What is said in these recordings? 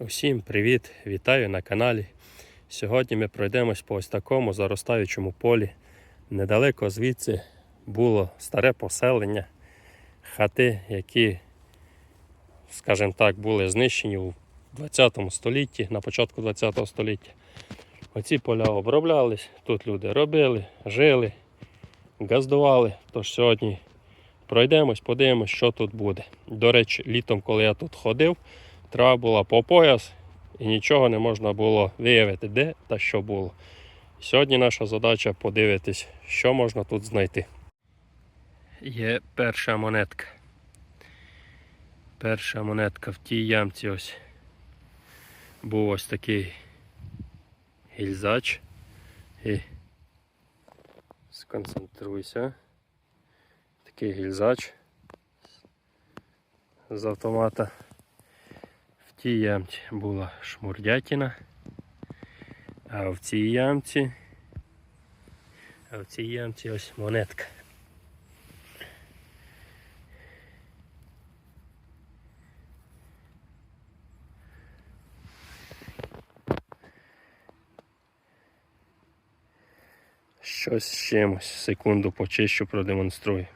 Усім привіт! Вітаю на каналі. Сьогодні ми пройдемось по ось такому заростаючому полі. Недалеко звідси було старе поселення, хати, які, скажімо так, були знищені у 20 столітті, на початку 20 століття. Оці поля оброблялись, тут люди робили, жили, газдували. Тож сьогодні пройдемось, подивимось, що тут буде. До речі, літом, коли я тут ходив, трава була по пояс і нічого не можна було виявити, де та що було. Сьогодні наша задача подивитись, що можна тут знайти. Є перша монетка. Перша монетка в тій ямці ось був ось такий гільзач. І сконцентруйся. Такий гільзач з автомата. Тій ямці була шмурдятіна, а в цій ямці, а в цій ямці ось монетка. Щось з чимось. Секунду почищу, продемонструю.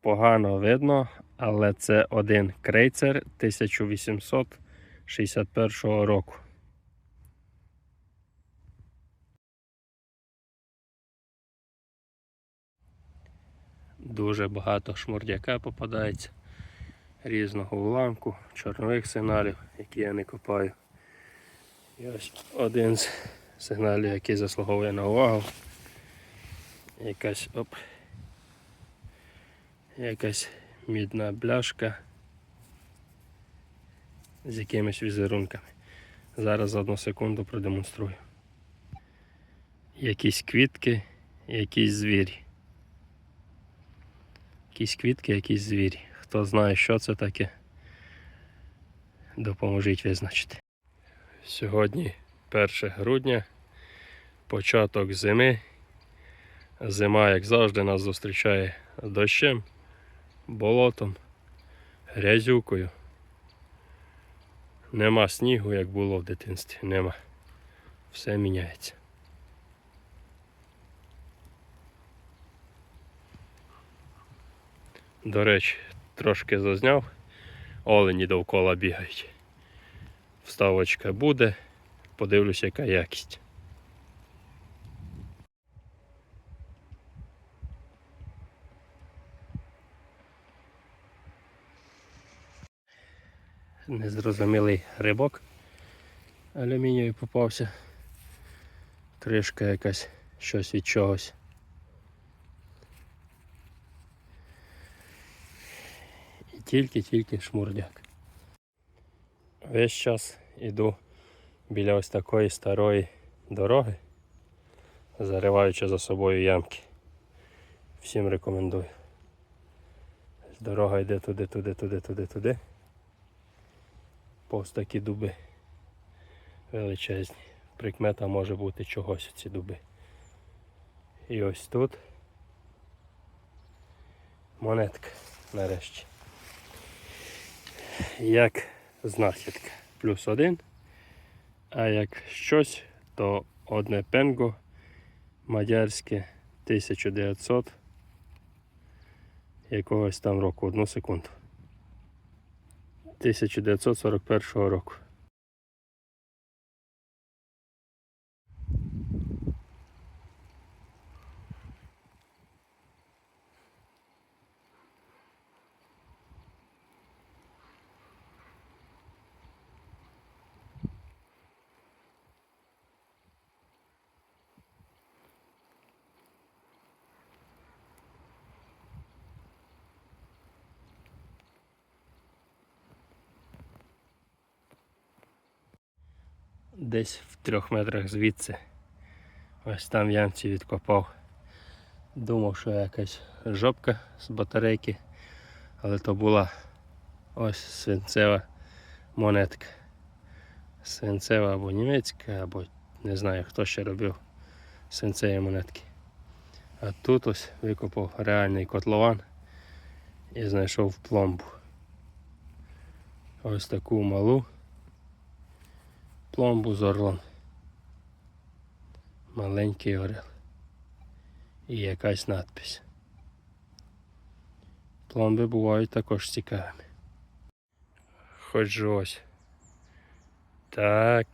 Погано видно, але це один крейцер 1861 року. Дуже багато шмурдяка попадається різного уламку, чорнових сигналів, які я не копаю. І ось один з сигналів, який заслуговує на увагу. Якась оп. Якась мідна бляшка з якимись візерунками. Зараз за одну секунду продемонструю. Якісь квітки, якісь звірі. Якісь квітки, якісь звірі. Хто знає, що це таке, допоможіть визначити. Сьогодні 1 грудня, початок зими. Зима, як завжди, нас зустрічає дощем, болотом, грязюкою. Нема снігу, як було в дитинстві. Нема. Все міняється. До речі, трошки зазняв. Олені довкола бігають. Вставочка буде. Подивлюся, яка якість. Незрозумілий рибок алюмінієвий попався. Кришка якась щось від чогось. І тільки-тільки шмурдяк. Весь час іду біля ось такої старої дороги, зариваючи за собою ямки. Всім рекомендую. Дорога йде туди, туди, туди, туди, туди. Повз такі дуби величезні. Прикмета може бути чогось ці дуби. І ось тут монетка нарешті. Як знахідка. Плюс один. А як щось, то одне пенго мадярське 1900 якогось там року, одну секунду. 1941 року. Десь в трьох метрах звідси. Ось там ямці відкопав. Думав, що якась жопка з батарейки, але то була ось свинцева монетка. Свинцева або німецька, або не знаю хто ще робив свинцеві монетки. А тут ось викопав реальний котлован і знайшов пломбу. ось таку малу пломбу з орлом. Маленький орел. І якась надпись. Пломби бувають також цікавими. Ходжу ось. Так.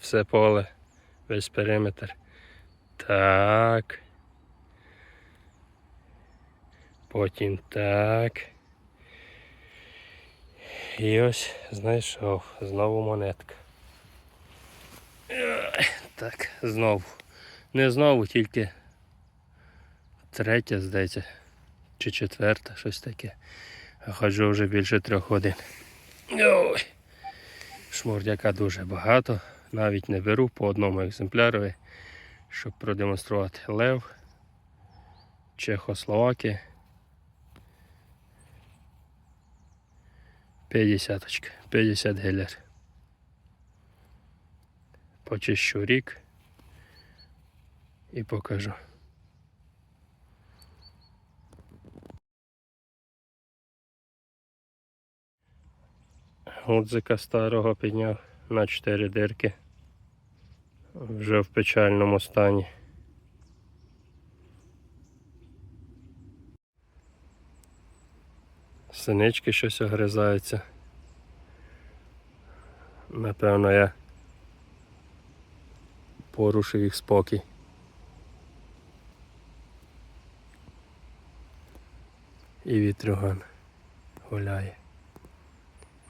Все поле, весь периметр. Так. Потім так. І ось знайшов знову монетка. Так, знову. Не знову, тільки третя, здається, чи четверта, щось таке. Ходжу вже більше трьох годин. Ой. Шмурдяка дуже багато. Навіть не беру по одному екземплярові, щоб продемонструвати лев, Чехословаки. 50, 50 гелер. Почищу рік і покажу. Гудзика старого підняв на 4 дирки. Вже в печальному стані. Синички щось огризаються. Напевно, я порушив їх спокій. І вітрюган гуляє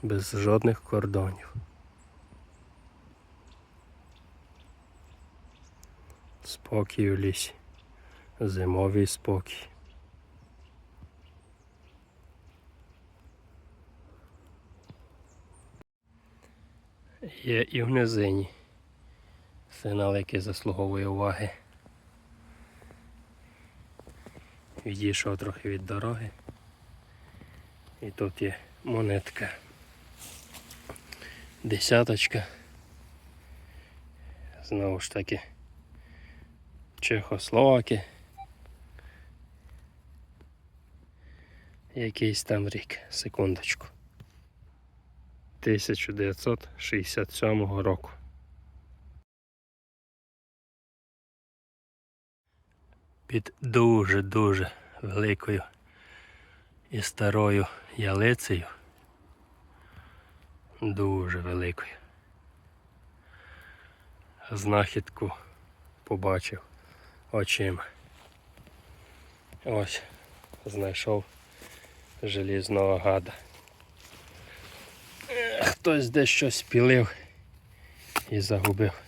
без жодних кордонів. Спокій у лісі. Зимовий спокій. Є і в низині. Сигнал, який заслуговує уваги. Відійшов трохи від дороги. І тут є монетка. Десяточка. Знову ж таки. Чехословаки. Якийсь там рік. Секундочку. 1967 року. Під дуже-дуже великою і старою ялицею. Дуже великою. Знахідку побачив очима. Ось знайшов желізного гада. Хтось десь щось пілив і загубив.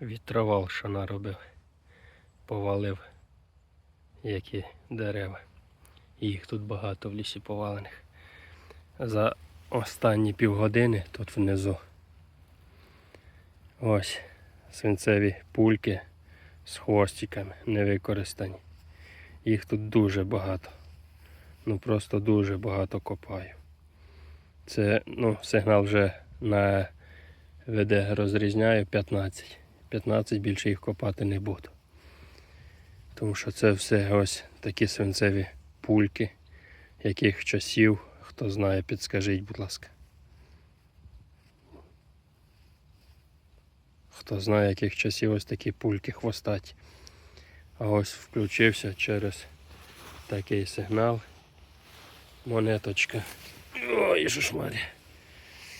Вітровал, що наробив, повалив які дерева. Їх тут багато в лісі повалених. За останні півгодини тут внизу. Ось свинцеві пульки з хвостиками не використані. Їх тут дуже багато. Ну просто дуже багато копаю. Це ну, сигнал вже на ВД розрізняю 15. 15 більше їх копати не буду. Тому що це все ось такі свинцеві пульки, яких часів, хто знає, підскажіть, будь ласка. Хто знає, яких часів ось такі пульки хвостаті. А ось включився через такий сигнал. Монеточка. Ой, що.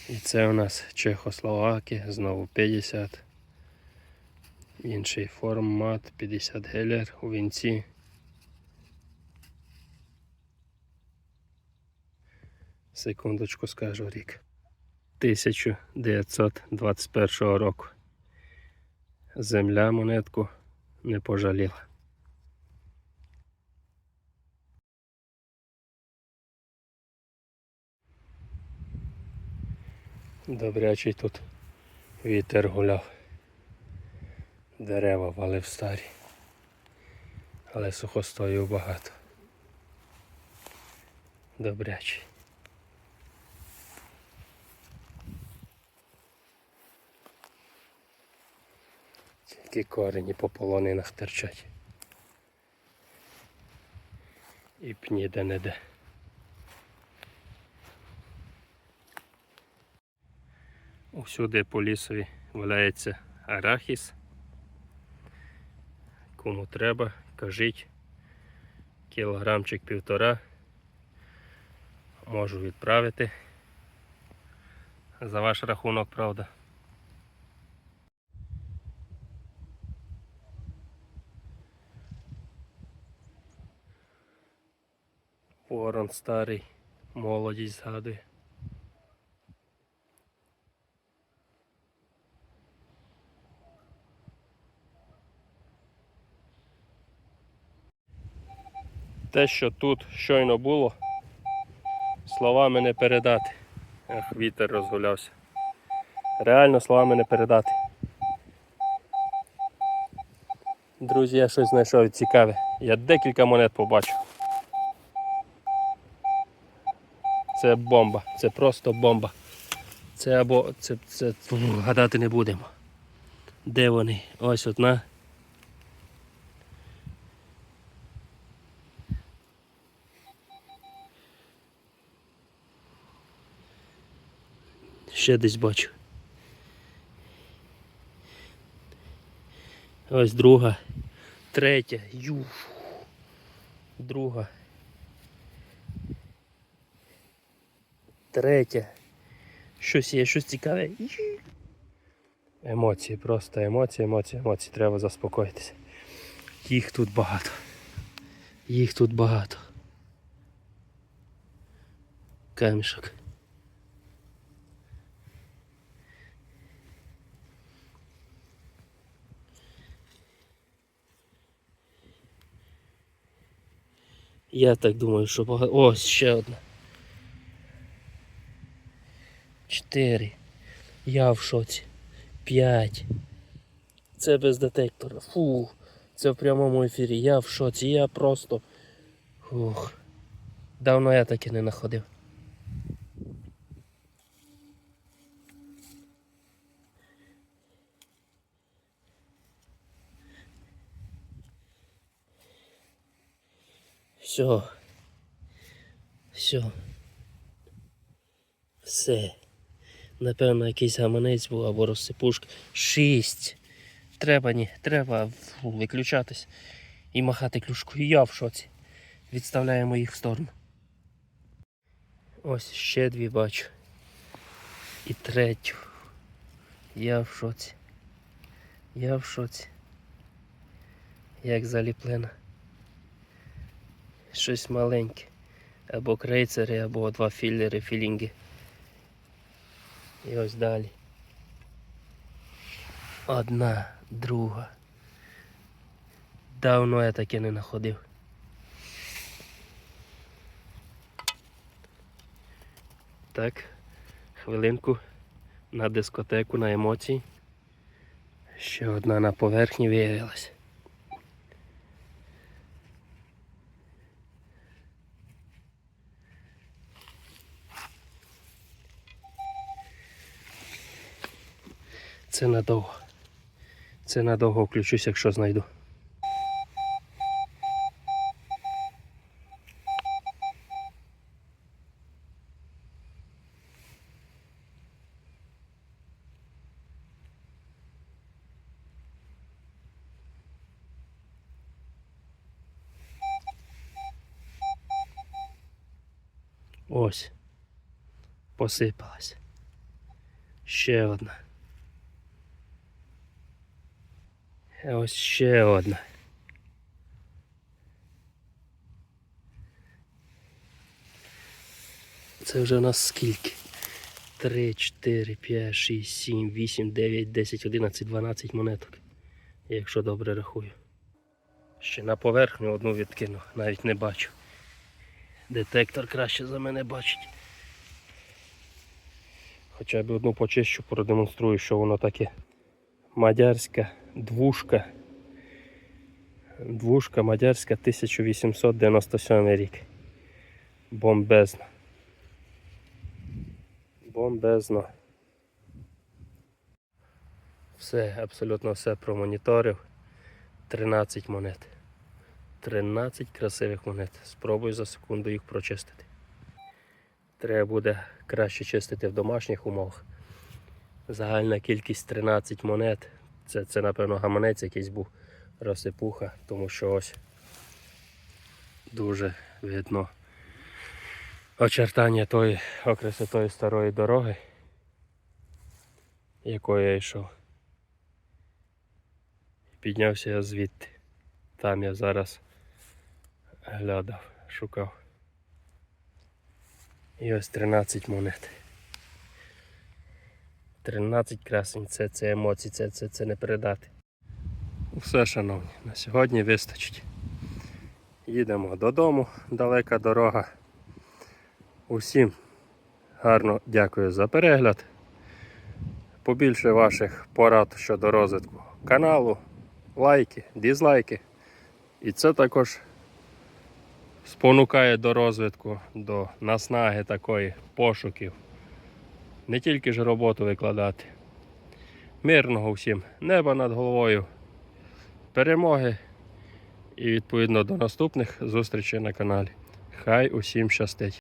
І це у нас Чехословаки, знову 50. Інший формат 50 гелер у вінці. Секундочку скажу рік. 1921 року. Земля монетку не пожаліла. Добрячий тут вітер гуляв. Дерева валив старі. Але сухостою багато. Добрячий. Тільки корені по полонинах терчать. І пні де не де. Усюди по лісові валяється арахіс. Кому треба, кажіть. Кілограмчик півтора. Можу відправити. За ваш рахунок, правда. Ворон старий, молодість згадує. Те, що тут щойно було, словами не передати. Ах, вітер розгулявся. Реально словами не передати. Друзі, я щось знайшов цікаве. Я декілька монет побачив. Це бомба, це просто бомба. Це або це, це гадати не будемо. Де вони? Ось одна. Ще десь бачу. Ось друга. Третя. Ю. Друга. Третя. Щось є, щось цікаве. Емоції, просто емоції, емоції, емоції. Треба заспокоїтися. Їх тут багато. Їх тут багато. Камішок. Я так думаю, що багато. Ось ще одна. Чотири. Я в шоці. П'ять. Це без детектора. Фу. Це в прямому ефірі. Я в шоці. Я просто. Фух. Давно я таки не знаходив. Все. Все. Все. Напевно, якийсь гаманець був або розсипушка. Шість. Треба ні, треба виключатись і махати клюшкою. Я в шоці. Відставляємо їх в сторону. Ось ще дві бачу. І третю. Я в шоці. Я в шоці. Як заліплена. Щось маленьке. Або крейцери, або два філери, філінги. І ось далі. Одна, друга. Давно я таке не знаходив. Так, хвилинку на дискотеку, на емоції. Ще одна на поверхні виявилась. Це надовго. Це надовго включусь, якщо знайду. Ось. Посипалась. Ще одна. Ось ще одна. Це вже у нас скільки? 3, 4, 5, 6, 7, 8, 9, 10, 11, 12 монеток. Якщо добре рахую. Ще на поверхню одну відкину, навіть не бачу. Детектор краще за мене бачить. Хоча б одну почищу, продемонструю, що воно таке. Мадярська двушка. Двушка мадярська 1897 рік. Бомбезно. Бомбезно. Все, абсолютно все промоніторив. 13 монет. 13 красивих монет. Спробую за секунду їх прочистити. Треба буде краще чистити в домашніх умовах. Загальна кількість 13 монет. Це, це напевно, гаманець якийсь був розсипуха, тому що ось дуже видно очертання тої окреси тої старої дороги, якою я йшов. Піднявся я звідти. Там я зараз глядав, шукав. І ось 13 монет. 13 красень, це, це емоції, це, це, це не передати. Все, шановні, на сьогодні вистачить. Їдемо додому, далека дорога. Усім гарно дякую за перегляд. Побільше ваших порад щодо розвитку каналу, лайки, дізлайки. І це також спонукає до розвитку, до наснаги такої пошуків. Не тільки ж роботу викладати. Мирного всім неба над головою, перемоги і відповідно до наступних зустрічей на каналі. Хай усім щастить!